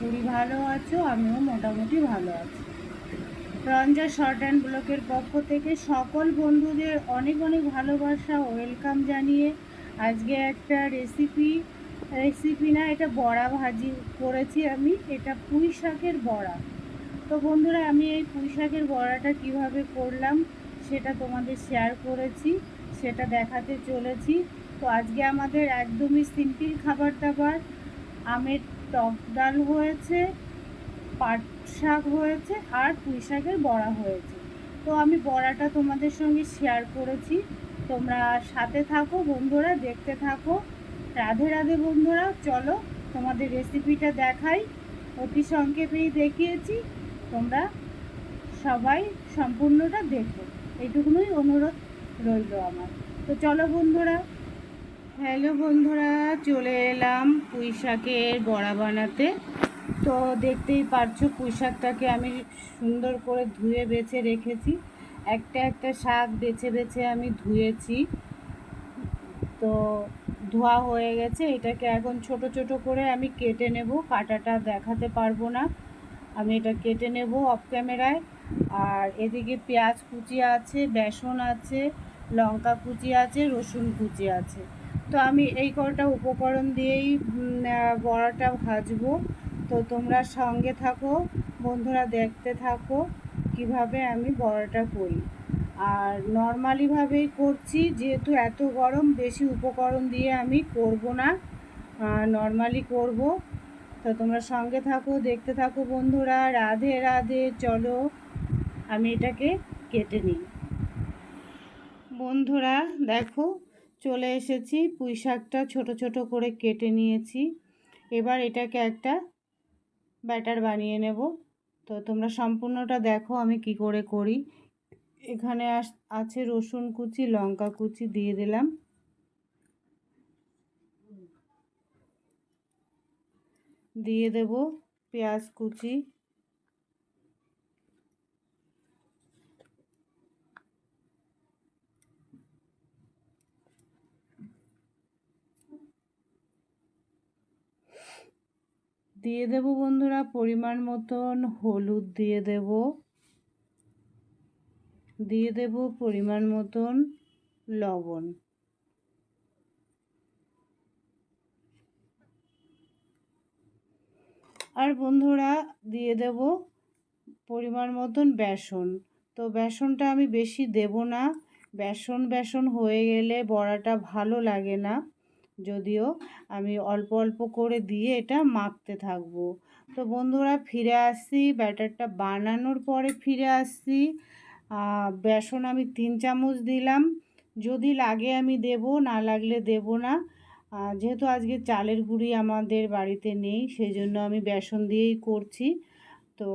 করি ভালো আছো, আমিও মোটামুটি ভালো আছি। রঞ্জা শর্ট অ্যান্ড ব্লকের পক্ষ থেকে সকল বন্ধুদের অনেক অনেক ভালোবাসা ওয়েলকাম জানিয়ে আজকে একটা রেসিপি রেসিপি না, এটা বড়া ভাজি করেছি আমি, এটা পুঁই শাকের বড়া। তো বন্ধুরা, আমি এই পুঁই শাকের বড়াটা কীভাবে করলাম, সেটা তোমাদের শেয়ার করেছি, সেটা দেখাতে চলেছি। তো আজকে আমাদের একদমই সিম্পল খাবার দাবার, আমের টক ডাল হয়েছে, পাট শাক হয়েছে আর পুঁই শাকের বড়া হয়েছে। তো আমি বড়াটা তোমাদের সঙ্গে শেয়ার করেছি। তোমরা সাথে থাকো বন্ধুরা, দেখতে থাকো। রাধে রাধে বন্ধুরা, চলো তোমাদের রেসিপিটা দেখাই। অতি সংক্ষেপেই দেখিয়েছি। তোমরা সবাই সম্পূর্ণটা দেখো। এইটুকুনই অনুরোধ রইল আমার। তো চলো বন্ধুরা হ্যালো বন্ধুরা, চলে এলাম পুঁই শাকের বড়া বানাতে। তো দেখতেই পারছ পুঁই শাকটাকে আমি সুন্দর করে ধুয়ে বেছে রেখেছি। একটা একটা শাক বেছে বেছে আমি ধুয়েছি। তো ধোয়া হয়ে গেছে, এটাকে এখন ছোট ছোট করে আমি কেটে নেব। কাটাটা দেখাতে পারব না। আমি এটা কেটে নেব অফ ক্যামেরায় আর এদিকে পেঁয়াজ কুচি আছে, বেসন আছে, লঙ্কা কুচি আছে, রসুন কুচি আছে। তো আমি এই কটা উপকরণ দিয়েই বড়াটা ভাজবো। তো তোমরা সঙ্গে থাকো, বন্ধুরা দেখতে থাকো কীভাবে আমি বড়াটা করি। আর নর্মালিভাবেই করছি, যেহেতু এত গরম, বেশি উপকরণ দিয়ে আমি করব না। নর্মালি করব। তো তোমরা সঙ্গে থাকো, দেখতে থাকো বন্ধুরা। রাধে রাধে, চলো আমি এটাকে কেটে নিই। বন্ধুরা, দেখো চলে এসেছি, পুঁই শাকটা ছোটো ছোটো করে কেটে নিয়েছি। এবার এটাকে একটা ব্যাটার বানিয়ে নেব। তো তোমরা সম্পূর্ণটা দেখো আমি কি করে করি। এখানে আছে রসুন কুচি, লঙ্কা কুচি দিয়ে দিলাম। দিয়ে দেব পেঁয়াজ কুচি। দিয়ে দেব বন্ধুরা, পরিমাণ মতন হলুদ দিয়ে দেব। দিয়ে দেব পরিমাণ মতন লবণ। আর বন্ধুরা, দিয়ে দেব পরিমাণ মতন বেসন। তো বেসনটা আমি বেশি দেব না। বেসন বেসন হয়ে গেলে বড়াটা ভালো লাগে না। যদিও আমি অল্প অল্প করে দিয়ে এটা মাখতে থাকব। তো বন্ধুরা ফিরে আসছি ব্যাটারটা বানানোর পরে ফিরে আসছি বেসন আমি তিন চামচ দিলাম। যদি লাগে আমি দেব, না লাগলে দেব না। যেহেতু আজকে চালের গুঁড়ি আমাদের বাড়িতে নেই সেই জন্য আমি বেসন দিয়েই করছি। তো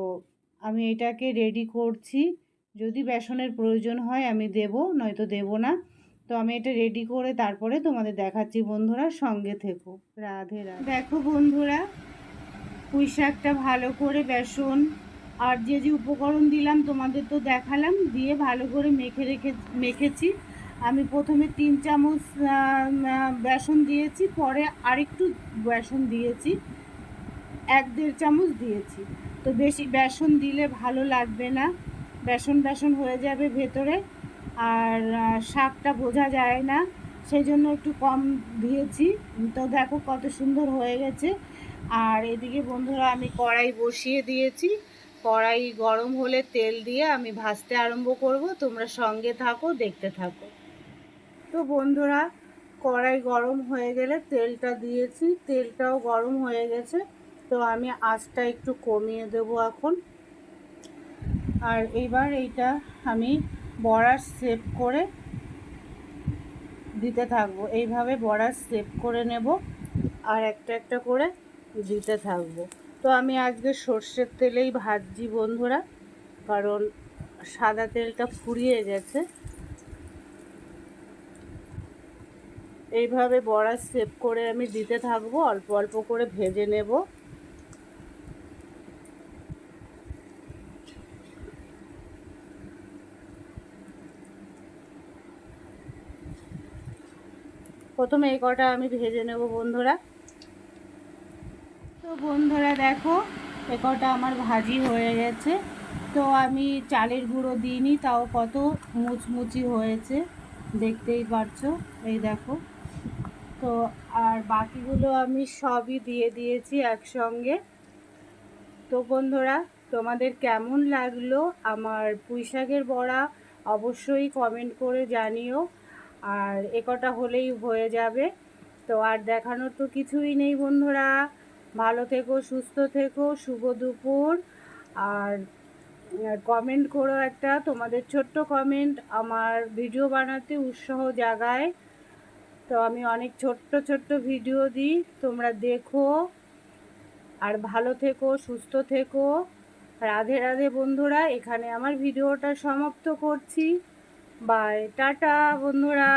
আমি এটাকে রেডি করছি। যদি বেসনের প্রয়োজন হয় আমি দেব, নয়তো দেব না। তো আমি এটা রেডি করে তারপরে তোমাদের দেখাচ্ছি বন্ধুরা, সঙ্গে থেকো। রাধে রাধে। দেখো বন্ধুরা পুঁই শাকটা ভালো করে বেসন আর যে যে উপকরণ দিলাম তোমাদের তো দেখালাম, দিয়ে ভালো করে মেখে রেখে, মেখেছি। আমি প্রথমে তিন চামচ বেসন দিয়েছি, পরে আরেকটু বেসন দিয়েছি, এক দেড় চামচ দিয়েছি। তো বেশি বেসন দিলে ভালো লাগবে না, বেসন বেসন হয়ে যাবে ভেতরে। আর শাকটা বোঝা যায় না সেই জন্য একটু কম দিয়েছি। তো দেখো কত সুন্দর হয়ে গেছে। আর এদিকে বন্ধুরা, আমি কড়াই বসিয়ে দিয়েছি। কড়াই গরম হলে তেল দিয়ে আমি ভাজতে আরম্ভ করব। তোমরা সঙ্গে থাকো, দেখতে থাকো। তো বন্ধুরা, কড়াই গরম হয়ে গেলে তেলটা দিয়েছি। তেলটাও গরম হয়ে গেছে। তো আমি আঁচটা একটু কমিয়ে দেব এখন। আর এইবার এইটা আমি বড়ার শেপ করে দিতে থাকব। এইভাবে বড়ার শেপ করে নেব আর একটা একটা করে দিতে থাকব। তো আমি আজকে সর্ষের তেলেই ভাজছি বন্ধুরা, কারণ সাদা তেলটা ফুরিয়ে গেছে। এইভাবে বড়া সেভ করে আমি দিতে থাকব, অল্প অল্প করে ভেজে নেব। প্রথমে এই কটা আমি ভেজে নেব বন্ধুরা। তো বন্ধুরা দেখো, এ কটা আমার ভাজি হয়ে গেছে। তো আমি চালের গুঁড়ো দিইনি, তাও কত মুচমুচি হয়েছে, দেখতেই পারছ, এই দেখো। তো আর বাকিগুলো আমি সবই দিয়ে দিয়েছি একসঙ্গে। তো বন্ধুরা, তোমাদের কেমন লাগল? আমার পুঁইশাকের বড়া অবশ্যই কমেন্ট করে জানিও। আর একটা হলেই হয়ে যাবে। তো আর দেখানোর তো কিছুই নেই বন্ধুরা। ভালো থেকো, সুস্থ থেকো, শুভ দুপুর। আর কমেন্ট করো একটা তোমাদের ছোট্ট কমেন্ট আমার ভিডিও বানাতে উৎসাহ জাগায়। তো আমি অনেক ছোট্ট ছোট্ট ভিডিও দিই। তোমরা দেখো। আর ভালো থেকো, সুস্থ থেকো। রাধে রাধে বন্ধুরা, এখানে আমার ভিডিওটা সমাপ্ত করছি। বাই টাটা বন্ধুরা।